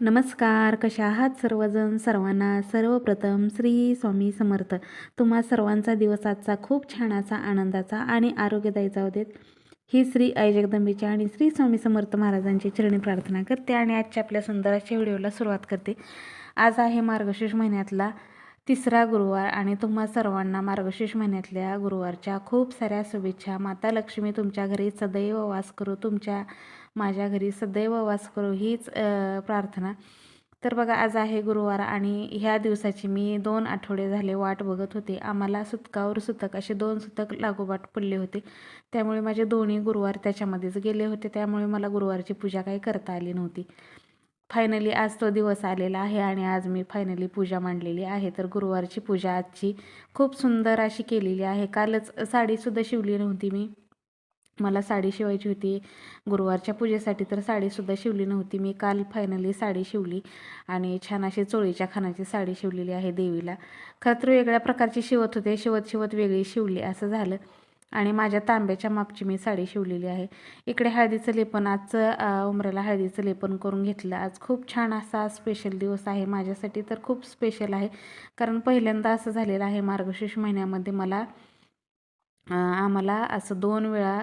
नमस्कार कशा आहात सर्वजण? सर्वांना सर्वप्रथम श्री स्वामी समर्थ. तुम्हा सर्वांचा दिवस आजचा खूप छान असा आनंदाचा आणि आरोग्यदायी जाऊ देत. ही श्री आई आणि श्री स्वामी समर्थ महाराजांची चरणी प्रार्थना करते आणि आजच्या आपल्या सुंदराच्या व्हिडिओला सुरुवात करते. आज आहे मार्गशीर्ष महिन्यातला तिसरा गुरुवार आणि तुम्हा सर्वांना मार्गशीर्ष महिन्यातल्या गुरुवारच्या खूप साऱ्या शुभेच्छा. माता लक्ष्मी तुमच्या घरी सदैव वास करू तुमच्या माझ्या घरी सदैव वास करू हीच प्रार्थना. तर बघा आज आहे गुरुवार आणि ह्या दिवसाची मी दोन आठवडे झाले वाट बघत होते. आम्हाला सुतकावर सुतक असे दोन सुतक लागोपाठ पडले होते. त्यामुळे माझे दोन्ही गुरुवार त्याच्यामध्येच गेले होते. त्यामुळे मला गुरुवारची पूजा काही करता आली नव्हती. फायनली आज तो दिवस आलेला आहे आणि आज मी फायनली पूजा मांडलेली आहे. तर गुरुवारची पूजा आजची खूप सुंदर अशी केलेली आहे. कालच साडीसुद्धा शिवली नव्हती मी. मला साडी शिवायची होती. गुरुवारच्या पूजेसाठी तर साडीसुद्धा शिवली नव्हती. मी काल फायनली साडी शिवली आणि छान अशी चोळीच्या खानाची साडी शिवलेली आहे देवीला. खरं तर वेगळ्या प्रकारची शिवत होते. शिवत शिवत वेगळी शिवली असं झालं. आणि माझ्या तांब्याच्या मापची मी साडी शिवलेली आहे. इकडे हळदीचं लेपन आजचं उमऱ्याला हळदीचं लेपन करून घेतलं. आज खूप छान असा स्पेशल दिवस आहे. माझ्यासाठी तर खूप स्पेशल आहे. कारण पहिल्यांदा असं झालेलं आहे मार्गशीर्ष महिन्यामध्ये मला आम्हाला असं दोन वेळा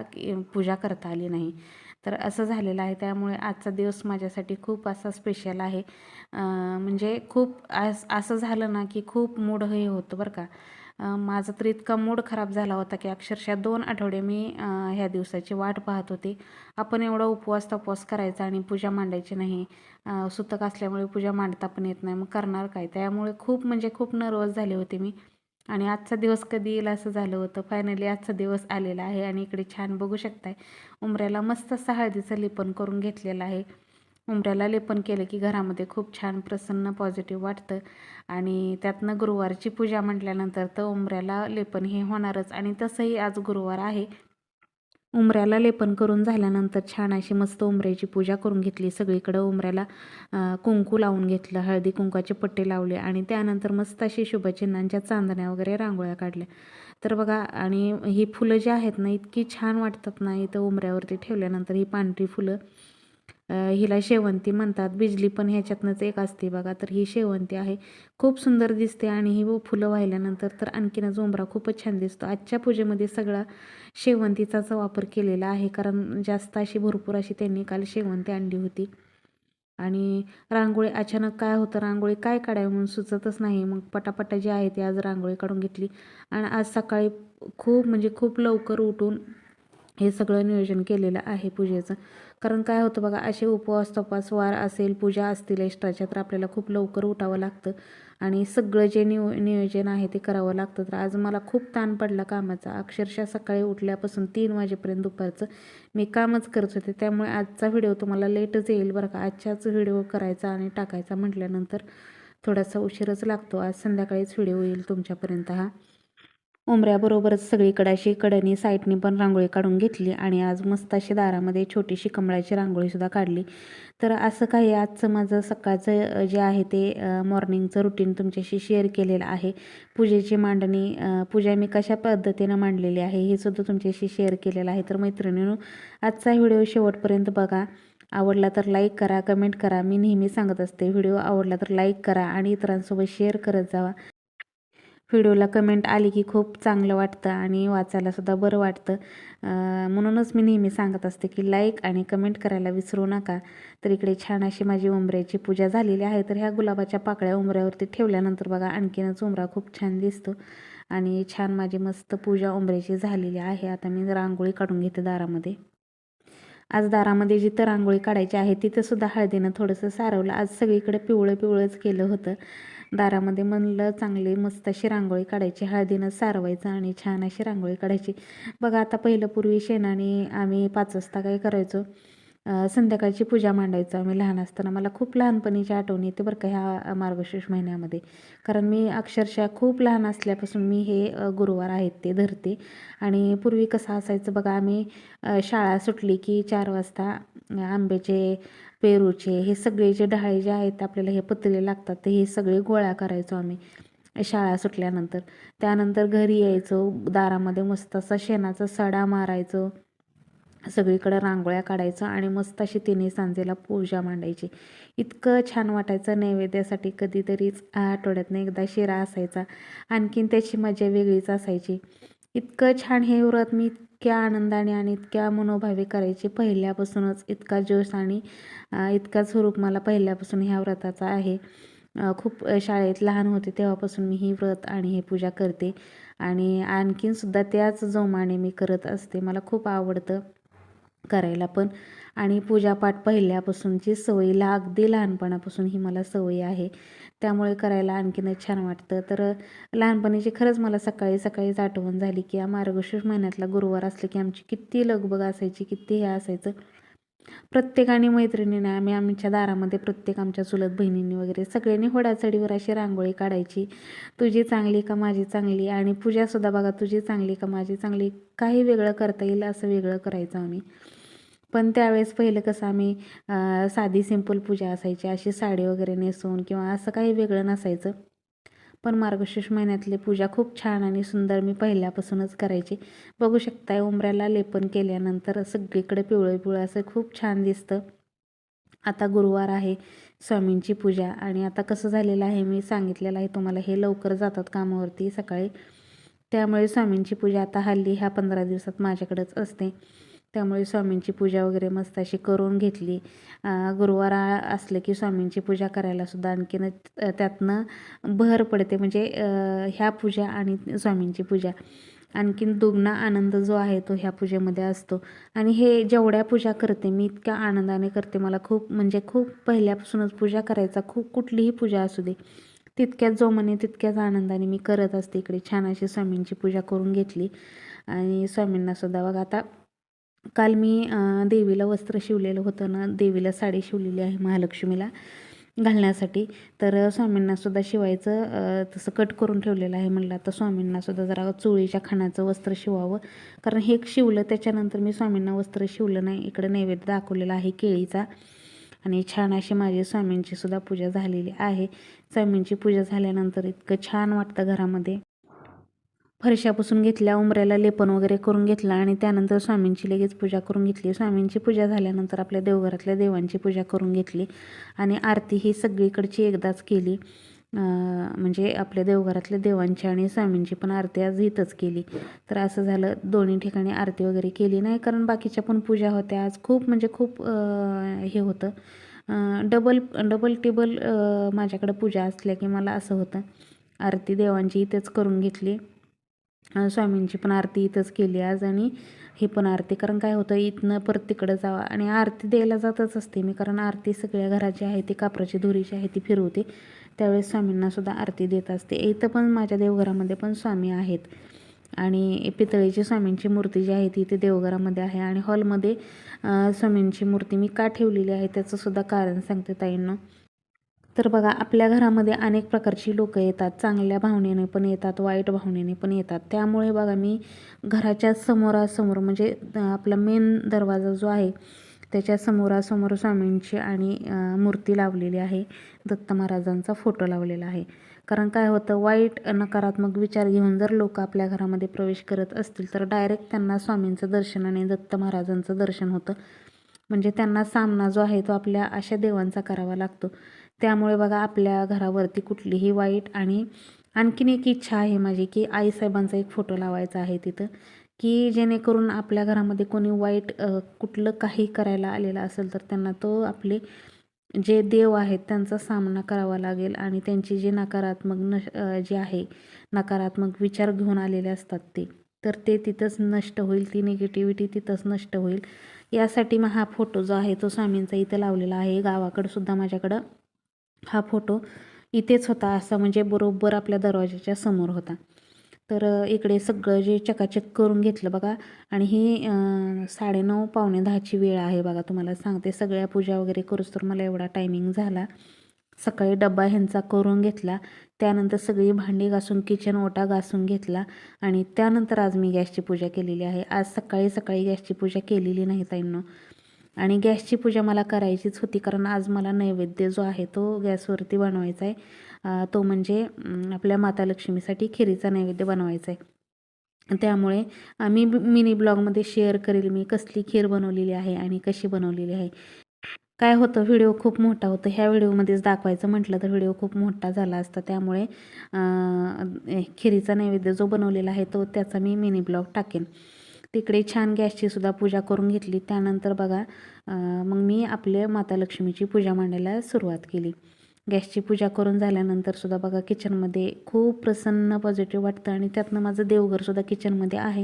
पूजा करता आली नाही. तर असं झालेलं आहे. त्यामुळे आजचा दिवस माझ्यासाठी खूप असा स्पेशल आहे. म्हणजे खूप आस असं झालं ना की खूप मूड हे होतं बरं का. माझा तर इतका मूड खराब झाला होता की अक्षरशः दोन आठवडे मी ह्या दिवसाची वाट पाहत होते. आपण एवढा उपवास तपवास करायचा आणि पूजा मांडायची नाही. सुतक असल्यामुळे पूजा मांडता पण येत नाही. मग करणार काय? त्यामुळे खूप म्हणजे खूप नर्वस झाले होते मी. आणि आजचा दिवस कधी येईल असं झालं होतं. फायनली आजचा दिवस आलेला आहे आणि इकडे छान बघू शकताय. उमऱ्याला मस्त असं हळदीचं लेपन करून घेतलेलं आहे. उमऱ्याला लेपन केलं की घरामध्ये खूप छान प्रसन्न पॉझिटिव्ह वाटतं. आणि त्यातनं गुरुवारची पूजा म्हटल्यानंतर तर उमऱ्याला लेपन हे होणारच आणि तसंही आज गुरुवार आहे. उमऱ्याला लेपन करून झाल्यानंतर छान अशी मस्त उमऱ्याची पूजा करून घेतली. सगळीकडं उमऱ्याला कुंकू लावून घेतलं हळदी कुंकाचे पट्टे लावले आणि त्यानंतर मस्त अशी शुभचिन्हांच्या चांदण्या वगैरे रांगोळ्या काढल्या. तर बघा आणि ही फुलं जी आहेत ना इतकी छान वाटतात ना इथं उमऱ्यावरती ठेवल्यानंतर ही पांढरी फुलं. हिला शेवंती म्हणतात. बिजली पण ह्याच्यातनंच एक असते बघा. तर ही शेवंती आहे. खूप सुंदर दिसते आणि ही व फुलं वाहिल्यानंतर तर आणखीनच उंबरा खूपच छान दिसतो. आजच्या पूजेमध्ये सगळा शेवंतीचाच वापर केलेला आहे. कारण जास्त अशी भरपूर अशी त्यांनी काल शेवंती आणली होती. आणि रांगोळी अचानक काय होतं? रांगोळी काय काढावी म्हणून सुचतच नाही. मग पटापटा जी आहे ती आज रांगोळी काढून घेतली. आणि आज सकाळी खूप म्हणजे खूप लवकर उठून हे सगळं नियोजन केलेलं आहे पूजेचं. कारण काय होतं बघा असे उपवास तपास वार असेल पूजा असतील एक्स्ट्राच्या तर आपल्याला खूप लवकर उठावं लागतं. आणि सगळं जे नियो नियोजन आहे ते करावं लागतं. तर आज मला खूप ताण पडला कामाचा. अक्षरशः सकाळी उठल्यापासून तीन वाजेपर्यंत दुपारचं मी कामच करत होते. त्यामुळे आजचा व्हिडिओ तुम्हाला लेटच येईल बरं का. आजच्याच व्हिडिओ करायचा आणि टाकायचा म्हटल्यानंतर थोडासा उशीरच लागतो. आज संध्याकाळीच व्हिडिओ येईल तुमच्यापर्यंत हा. उमऱ्याबरोबरच सगळीकडे अशी कडनी साईडनी पण रांगोळी काढून घेतली आणि आज मस्त अशी दारामध्ये छोटीशी कमळाची रांगोळीसुद्धा काढली. तर असं काही आजचं माझं सकाळचं जे आहे ते मॉर्निंगचं रुटीन तुमच्याशी शेअर केलेलं आहे. पूजेची मांडणी पूजा मी कशा पद्धतीनं मांडलेली आहे हे सुद्धा तुमच्याशी शेअर केलेलं आहे. तर मैत्रिणींनो आजचा व्हिडिओ शेवटपर्यंत बघा. आवडला तर लाईक करा कमेंट करा. मी नेहमी सांगत असते व्हिडिओ आवडला तर लाईक करा आणि इतरांसोबत शेअर करत जावा. व्हिडिओला कमेंट आली की खूप चांगलं वाटतं आणि वाचायलासुद्धा बरं वाटतं. म्हणूनच मी नेहमी सांगत असते की लाईक आणि कमेंट करायला विसरू नका. तर इकडे छान अशी माझी उंबऱ्याची पूजा झालेली आहे. तर ह्या गुलाबाच्या पाकळ्या उंबऱ्यावरती ठेवल्यानंतर बघा आणखीनच उंबरा खूप छान दिसतो. आणि छान माझी मस्त पूजा उंबऱ्याची झालेली आहे. आता मी रांगोळी काढून घेते दारामध्ये. आज दारामध्ये जिथं रांगोळी काढायची आहे तिथंसुद्धा हळदीनं थोडंसं सारवलं. आज सगळीकडे पिवळं पिवळंच केलं होतं. दारामध्ये म्हणलं चांगली मस्त अशी रांगोळी काढायची. हळदीनं सारवायचं आणि छान अशी रांगोळी काढायची. बघा आता पहिलं पूर्वी शेणाने आम्ही पाच वाजता काय करायचो? संध्याकाळची पूजा मांडायचो आम्ही लहान असताना. मला खूप लहानपणीच्या आठवणी येते बरं का ह्या मार्गशीर्ष महिन्यामध्ये. कारण मी अक्षरशः खूप लहान असल्यापासून मी हे गुरुवार आहेत ते धरते. आणि पूर्वी कसं असायचं बघा आम्ही शाळा सुटली की चार वाजता आंब्याचे पेरूचे हे सगळे जे डहाळे जे आहेत आपल्याला हे पत्रे लागतात ते हे सगळे गोळा करायचो आम्ही शाळा सुटल्यानंतर. त्यानंतर घरी यायचो दारामध्ये मस्त असा शेणाचा सडा मारायचो. सगळीकडं रांगोळ्या काढायचं आणि मस्त अशी तिन्ही सांजेला पूजा मांडायची. इतकं छान वाटायचं नैवेद्यासाठी कधीतरीच आठवड्यातनं एकदा शिरा असायचा. आणखीन त्याची मजा वेगळीच असायची. इतकं छान हे व्रत मी इतक्या आनंदाने आणि इतक्या मनोभावे करायचे. पहिल्यापासूनच इतका जोश आणि इतका इतकाच स्वरूप मला पहिल्यापासून ह्या व्रताचा आहे. खूप शाळेत लहान होते तेव्हापासून मी ही व्रत आणि हे पूजा करते. आणि आणखीनसुद्धा त्याच जोमाने मी करत असते. मला खूप आवडतं करायला. पण आणि पूजापाठ पहिल्यापासूनची सवयीला अगदी लहानपणापासून ही मला सवय आहे. त्यामुळे करायला आणखीनच छान वाटतं. तर लहानपणीची खरंच मला सकाळी सकाळीच आठवण झाली की या मार्गशीर्ष महिन्यातला गुरुवार असलं की आमची किती लगबग असायची किती हे असायचं. प्रत्येकाने मैत्रिणीने आम्ही आमच्या दारामध्ये प्रत्येक आमच्या चुलत बहिणींनी वगैरे सगळ्यांनी होडाचडीवर अशी रांगोळी काढायची. तुझी चांगली का माझी चांगली? आणि पूजासुद्धा बघा तुझी चांगली का माझी चांगली? काही वेगळं करता येईल असं वेगळं करायचं आम्ही. पण त्यावेळेस पहिलं कसं आम्ही साधी सिंपल पूजा असायची अशी साडी वगैरे नेसून किंवा असं काही वेगळं नसायचं. पण मार्गशीर्ष महिन्यातली पूजा खूप छान आणि सुंदर मी पहिल्यापासूनच करायची. बघू शकताय उंबऱ्याला लेपन केल्यानंतर सगळीकडे पिवळं पिवळं असं खूप छान दिसतं. आता गुरुवार आहे स्वामींची पूजा आणि आता कसं झालेलं आहे मी सांगितलेलं आहे तुम्हाला हे लवकर जातात कामावरती सकाळी. त्यामुळे स्वामींची पूजा आता हल्ली ह्या पंधरा दिवसात माझ्याकडंच असते. त्यामुळे स्वामींची पूजा वगैरे मस्त अशी करून घेतली. गुरुवार आ- असले की स्वामींची पूजा करायला सुद्धा आणखीन त्यातनं भर पडते. म्हणजे ह्या पूजा आणि स्वामींची पूजा. आणखीन दुगणा आनंद जो आहे तो ह्या पूजेमध्ये असतो. आणि हे जेवढ्या पूजा करते मी इतक्या आनंदाने करते. मला खूप म्हणजे खूप पहिल्यापासूनच पूजा करायचा खूप कुठलीही पूजा असू दे तितक्याच जोमाने तितक्याच आनंदाने मी करत असते इकडे. छान अशी स्वामींची पूजा करून घेतली. आणि स्वामींना सुद्धा बघा आता काल मी देवीला वस्त्र शिवलेलं होतं ना देवीला साडी शिवलेली आहे महालक्ष्मीला घालण्यासाठी. तर स्वामींनासुद्धा शिवायचं तसं कट करून ठेवलेलं आहे म्हणलं. आता स्वामींनासुद्धा जरा चोळीच्या खाण्याचं वस्त्र शिवावं. कारण हे शिवलं त्याच्यानंतर मी स्वामींना वस्त्र शिवलं नाही. इकडे नैवेद्य दाखवलेला आहे केळीचा. आणि छान अशी माझी स्वामींची सुद्धा पूजा झालेली आहे. स्वामींची पूजा झाल्यानंतर इतकं छान वाटतं घरामध्ये. फरशा पुसून घेतल्या उमऱ्याला लेपन वगैरे करून घेतलं आणि त्यानंतर स्वामींची लगेच पूजा करून घेतली. स्वामींची पूजा झाल्यानंतर आपल्या देवघरातल्या देवांची पूजा करून घेतली आणि आरती ही सगळीकडची एकदाच केली. म्हणजे आपल्या देवघरातल्या देवांची आणि स्वामींची पण आरती आज इथंच केली. तर असं झालं दोन्ही ठिकाणी आरती वगैरे केली नाही कारण बाकीच्या पण पूजा होत्या. आज खूप म्हणजे खूप हे होतं. डबल डबल टेबल माझ्याकडं पूजा असल्या की मला असं होतं. आरती देवांची इथेच करून घेतली. स्वामींची पण आरती इथंच केली आज आणि हे पण आरती. कारण काय होतं इथनं परत तिकडं जावं. आणि आरती द्यायला जातच असते मी कारण आरती सगळ्या घराची आहे ती कापराची धुरीची आहे ती फिरवते. त्यावेळेस स्वामींनासुद्धा आरती देत असते. इथं पण माझ्या देवघरामध्ये पण स्वामी आहेत. आणि पितळेची स्वामींची मूर्ती जी आहे ती इथे देवघरामध्ये आहे. आणि हॉलमध्ये स्वामींची मूर्ती मी का ठेवलेली आहे त्याचंसुद्धा कारण सांगते ताईंना. तर बघा आपल्या घरामध्ये अनेक प्रकारची लोकं येतात. चांगल्या भावनेने पण येतात वाईट भावनेने पण येतात. त्यामुळे बघा मी घराच्या समोरासमोर म्हणजे आपला मेन दरवाजा जो आहे त्याच्या समोरासमोर स्वामींची आणि मूर्ती लावलेली आहे. दत्त महाराजांचा फोटो लावलेला आहे. कारण काय होतं वाईट नकारात्मक विचार घेऊन जर लोक आपल्या घरामध्ये प्रवेश करत असतील तर डायरेक्ट त्यांना स्वामींचं दर्शन आणि दत्त महाराजांचं दर्शन होतं. म्हणजे त्यांना सामना जो आहे तो आपल्या अशा देवांचा करावा लागतो. त्यामुळे बघा आपल्या घरावरती कुठलीही वाईट आणि आणखीन एक इच्छा आहे माझी की आईसाहेबांचा एक फोटो लावायचा आहे तिथं की जेणेकरून आपल्या घरामध्ये कोणी वाईट कुठलं काही करायला आलेलं असेल तर त्यांना तो आपले जे देव आहेत त्यांचा सामना करावा लागेल आणि त्यांची जे नकारात्मक न जे आहे नकारात्मक विचार घेऊन आलेले असतात ते तर ते तिथंच नष्ट होईल ती निगेटिव्हिटी तिथंच नष्ट होईल. यासाठी मग हा फोटो जो आहे तो स्वामींचा इथं लावलेला आहे. गावाकडं सुद्धा माझ्याकडं हा फोटो इथेच होता असा म्हणजे बरोबर आपल्या दरवाजाच्या समोर होता. तर इकडे सगळं जे चकाचक करून घेतलं बघा आणि ही साडेनऊ पावणे दहाची वेळ आहे बघा तुम्हाला सांगते. सगळ्या पूजा वगैरे करूच तर मला एवढा टायमिंग झाला. सकाळी डब्बा ह्यांचा करून घेतला. त्यानंतर सगळी भांडी घासून किचन ओटा घासून घेतला आणि त्यानंतर आज मी गॅसची पूजा केलेली आहे. आज सकाळी सकाळी गॅसची पूजा केलेली नाही ताईंनो. आणि गॅसची पूजा मला करायचीच होती कारण आज मला नैवेद्य जो आहे तो गॅसवरती बनवायचा आहे तो म्हणजे आपल्या माता लक्ष्मीसाठी खिरीचा नैवेद्य बनवायचा आहे त्यामुळे मी मिनी ब्लॉगमध्ये शेअर करेल मी कसली खीर बनवलेली आहे आणि कशी बनवलेली आहे. काय होतं व्हिडिओ खूप मोठा होतो. ह्या व्हिडिओमध्येच दाखवायचं म्हटलं तर व्हिडिओ खूप मोठा झाला असता. त्यामुळे खिरीचा नैवेद्य जो बनवलेला आहे तो त्याचा मी मिनी ब्लॉग टाकेन. तिकडे छान गॅसची सुद्धा पूजा करून घेतली. त्यानंतर बघा मग मी आपल्या माता लक्ष्मीची पूजा मांडायला सुरुवात केली. गॅसची पूजा करून झाल्यानंतर सुद्धा बघा किचनमध्ये खूप प्रसन्न पॉझिटिव्ह वाटतं आणि त्यातनं माझं देवघरसुद्धा किचनमध्ये आहे.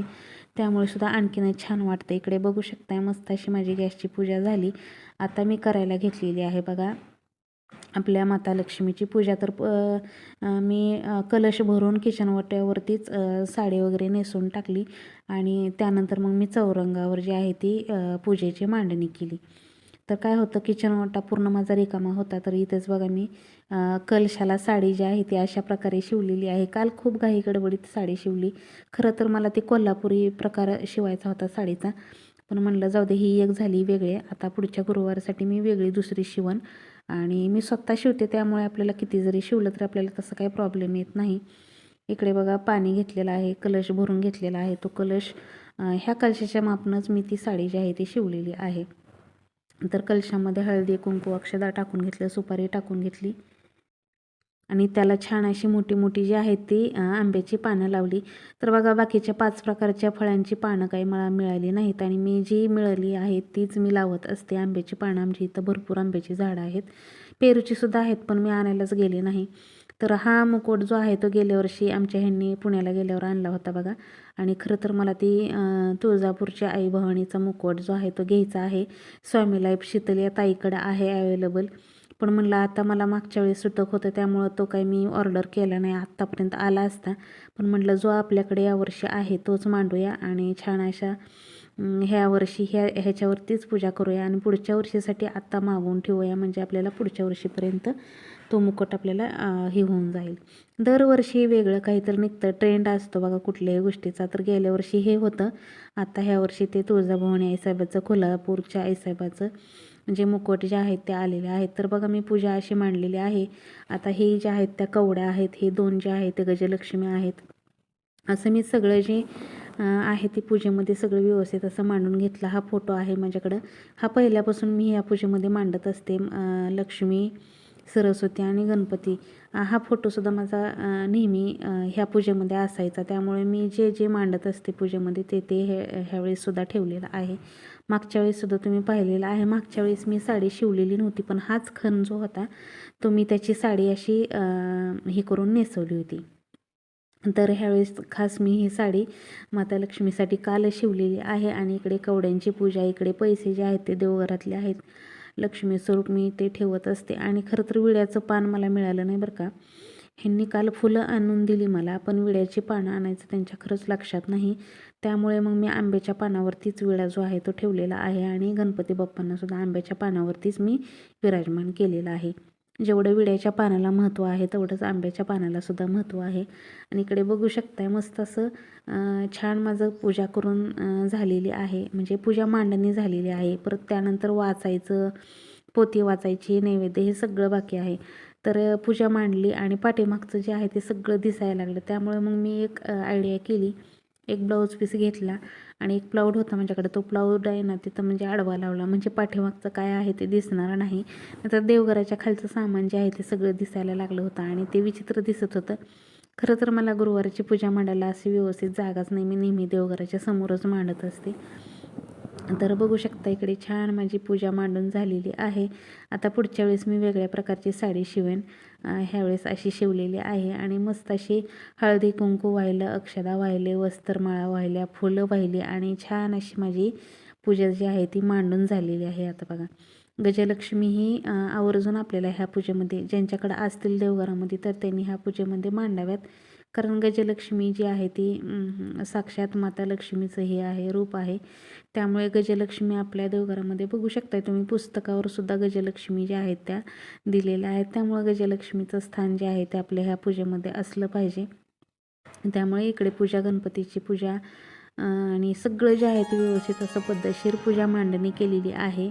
त्यामुळे सुद्धा आणखीनच छान वाटतं. इकडे बघू शकताय मस्त अशी माझी गॅसची पूजा झाली. आता मी करायला घेतलेली आहे बघा. आपल्या माता लक्ष्मीची पूजा. तर प- मी कलश भरून किचनवट्यावरतीच साडी वगैरे नेसून टाकली आणि त्यानंतर मग मी चौरंगावर जी आहे ती पूजेची मांडणी केली. तर काय होतं किचनवटा पूर्ण माझा रिकामा होता. तर इथेच बघा मी कलशाला साडी जी आहे ती अशा प्रकारे शिवलेली आहे. काल खूप घाई गडबडीत साडी शिवली. खरं तर मला ती कोल्हापुरी प्रकार शिवायचा होता साडीचा. पण म्हणलं जाऊ दे ही एक झाली वेगळी. आता पुढच्या गुरुवारसाठी मी वेगळी दुसरी शिवण. आणि मी स्वतः शिवते त्यामुळे आपल्याला किती जरी शिवलं तरी आपल्याला तसं काही प्रॉब्लेम येत नाही. इकडे बघा पाणी घेतलेलं आहे कलश भरून घेतलेला आहे. तो कलश ह्या कलशाच्या मापनंच मी ती साडी जी आहे ती शिवलेली आहे. तर कलशामध्ये हळदी कुंकू अक्षदा टाकून घेतलं सुपारी टाकून घेतली. आणि त्याला छान अशी मोठी मोठी जी आहेत ती आंब्याची पानं लावली. तर बघा बाकीच्या पाच प्रकारच्या फळांची पानं काही मला मिळाली नाहीत आणि मी जी मिळाली आहेत तीच मी लावत असते. आंब्याची पानं आमची इथं भरपूर आंब्याची झाडं आहेत. पेरूची सुद्धा आहेत पण मी आणायलाच गेले नाही. तर हा मुकुट जो आहे तो गेल्या वर्षी आमच्या ह्यांनी पुण्याला गेल्यावर आणला होता बघा. आणि खरं तर मला ती तुळजापूरच्या आई भवानीचा मुकुट जो आहे तो घ्यायचा आहे. स्वामी लाईफ शीतल या ताईकडं आहे अवेलेबल पण म्हणलं आता मला मागच्या वेळेस सुतक होतं त्यामुळं तो काही मी ऑर्डर केला नाही आत्तापर्यंत आला असता. पण म्हटलं जो आपल्याकडे यावर्षी आहे तोच मांडूया आणि छान अशा ह्या वर्षी ह्या ह्याच्यावरतीच पूजा करूया आणि पुढच्या वर्षीसाठी आत्ता मागवून ठेवूया म्हणजे आपल्याला पुढच्या वर्षीपर्यंत तो मुकुट आपल्याला हे होऊन जाईल. दरवर्षी वेगळं काहीतरी निघतं ट्रेंड असतो बघा कुठल्याही गोष्टीचा. तर गेल्या वर्षी हे होतं आता ह्या वर्षी ते तुळजाभवानी आईसाहेबाचं कोल्हापूरच्या आईसाहेबाचं म्हणजे जे मुखवटे जे आहेत ते आलेले आहेत. तर बघा मी पूजा अशी मांडलेली आहे. आता हे जे आहेत त्या कवड्या आहेत हे दोन जे आहेत ते गजलक्ष्मी आहेत. असं मी सगळं जे आहे ते पूजेमध्ये सगळं व्यवस्थित असं मांडून घेतला हा फोटो आहे माझ्याकडं. हा पहिल्यापासून मी या पूजेमध्ये मांडत असते लक्ष्मी सरस्वती आणि गणपती. हा फोटोसुद्धा माझा नेहमी ह्या पूजेमध्ये असायचा. त्यामुळे मी जे जे मांडत असते पूजेमध्ये ते ते हे ह्यावेळेससुद्धा ठेवलेलं आहे. मागच्या वेळेससुद्धा तुम्ही पाहिलेलं आहे. मागच्या वेळेस मी साडी शिवलेली नव्हती पण हाच खण जो होता तो मी त्याची साडी अशी हे करून नेसवली होती. तर ह्यावेळेस खास मी ही साडी माता लक्ष्मीसाठी काल शिवलेली आहे आणि इकडे कवड्यांची पूजा इकडे पैसे जे आहेत ते देवघरातले आहेत. लक्ष्मी स्वरूप मी ते ठेवत असते आणि खरं तर विड्याचं पान मला मिळालं नाही बरं का. ह्यांनी काल फुलं आणून दिली मला. पण विड्याची पानं आणायचं त्यांच्या खरंच लक्षात नाही. त्यामुळे मग मी आंब्याच्या पानावरतीच विडा जो आहे तो ठेवलेला आहे आणि गणपती बाप्पांना सुद्धा आंब्याच्या पानावरतीच मी विराजमान केलेलं आहे. जेवढं विड्याच्या पानाला महत्त्व आहे तेवढंच आंब्याच्या पानाला सुद्धा महत्त्व आहे. आणि इकडे बघू शकताय मस्त असं छान माझं पूजा करून झालेली आहे. म्हणजे पूजा मांडणी झालेली आहे. परत त्यानंतर वाचायचं पोती वाचायची नैवेद्य हे सगळं बाकी आहे. तर पूजा मांडली आणि पाठीमागचं जे आहे ते सगळं दिसायला लागलं. त्यामुळे मग मी एक आयडिया केली. एक ब्लाऊज पीस घेतला आणि एक प्लाऊड होता माझ्याकडे. तो प्लाऊड आहे ना तिथं म्हणजे आडवा लावला. म्हणजे पाठीमागचं काय आहे ते दिसणार नाही. नंतर देवघराच्या खालचं सामान जे आहे ते सगळं दिसायला लागलं होतं आणि ते विचित्र दिसत होतं. खरं तर मला गुरुवारची पूजा मांडायला अशी व्यवस्थित जागाच नाही. मी नेहमी देवघराच्या समोरच मांडत असते. तर बघू शकता इकडे छान माझी पूजा मांडून झालेली आहे. आता पुढच्या वेळेस मी वेगळ्या प्रकारची साडी शिवेन. ह्यावेळेस अशी शिवलेली आहे आणि मस्त अशी हळदी कुंकू वाहिलं अक्षदा वाहिले वस्त्रमाळा वाहिल्या फुलं वाहिली आणि छान अशी माझी पूजा जी आहे ती मांडून झालेली आहे. आता बघा गजलक्ष्मी ही आवर्जून आपल्याला ह्या पूजेमध्ये ज्यांच्याकडे असतील देवघरामध्ये तर त्यांनी ह्या पूजेमध्ये मांडाव्यात. कारण गजलक्ष्मी जी आहे ती साक्षात माता लक्ष्मीचं हे आहे रूप आहे. त्यामुळे गजलक्ष्मी आपल्या देवघरामध्ये बघू शकताय तुम्ही. पुस्तकावर सुद्धा गजलक्ष्मी ज्या आहेत त्या दिलेल्या आहेत. त्यामुळे गजलक्ष्मीचं स्थान जे आहे ते आपल्या ह्या पूजेमध्ये असलं पाहिजे. त्यामुळे इकडे पूजा गणपतीची पूजा आणि सगळं जे आहे ते व्यवस्थित असं पद्धतशीर पूजा मांडणी केलेली आहे.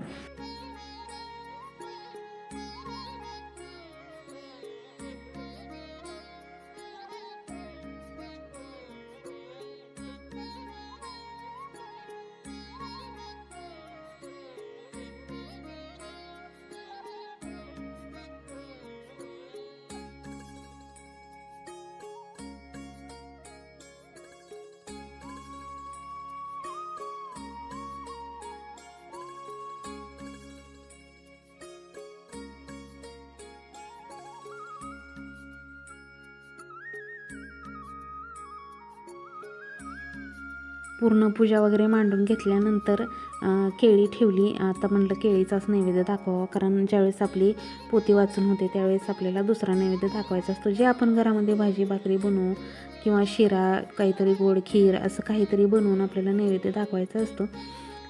पूर्ण पूजा वगैरे मांडून घेतल्यानंतर केळी ठेवली. आता म्हणलं केळीचाच नैवेद्य दाखवावा कारण ज्यावेळेस आपली पोती वाचून होते त्यावेळेस आपल्याला दुसरा नैवेद्य दाखवायचा असतो. जे आपण घरामध्ये भाजी भाकरी बनवू किंवा शिरा काहीतरी गोड खीर असं काहीतरी बनवून आपल्याला नैवेद्य दाखवायचा असतो.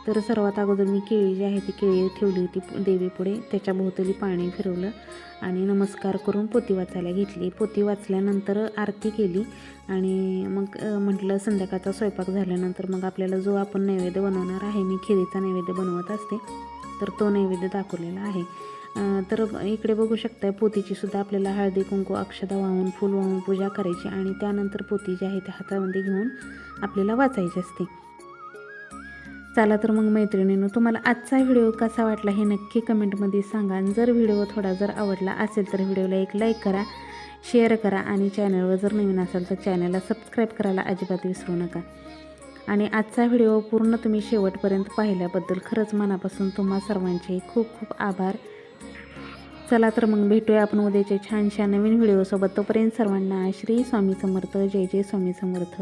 तर सर्वात अगोदर मी केळी जी आहे ती केळी ठेवली होती देवीपुढे. त्याच्या भोवतली पाणी फिरवलं आणि नमस्कार करून पोती वाचायला घेतली. पोती वाचल्यानंतर आरती केली आणि मग म्हटलं संध्याकाळचा स्वयंपाक झाल्यानंतर मग आपल्याला जो आपण नैवेद्य बनवणार आहे मी खिरीचा नैवेद्य बनवत असते तर तो नैवेद्य दाखवलेला आहे. तर इकडे बघू शकताय पोतीची सुद्धा आपल्याला हळदी कुंकू अक्षदा वाहून फूल वाहून पूजा करायची आणि त्यानंतर पोती जी आहे ती हातामध्ये घेऊन आपल्याला वाचायची असते. चला तर मग मैत्रिणीनं तुम्हाला आजचा व्हिडिओ कसा वाटला हे नक्की कमेंटमध्ये सांगा. आणि जर व्हिडिओ थोडा जर आवडला असेल तर व्हिडिओला एक लाईक करा शेअर करा आणि चॅनलवर जर नवीन असाल तर चॅनलला सबस्क्राईब करायला अजिबात विसरू नका. आणि आजचा व्हिडिओ पूर्ण तुम्ही शेवटपर्यंत पाहिल्याबद्दल खरंच मनापासून तुम्हा सर्वांचे खूप खूप आभार. चला तर मग भेटूया आपण उद्याच्या छानशा नवीन व्हिडिओसोबत. तोपर्यंत सर्वांना श्री स्वामी समर्थ जय जय स्वामी समर्थ.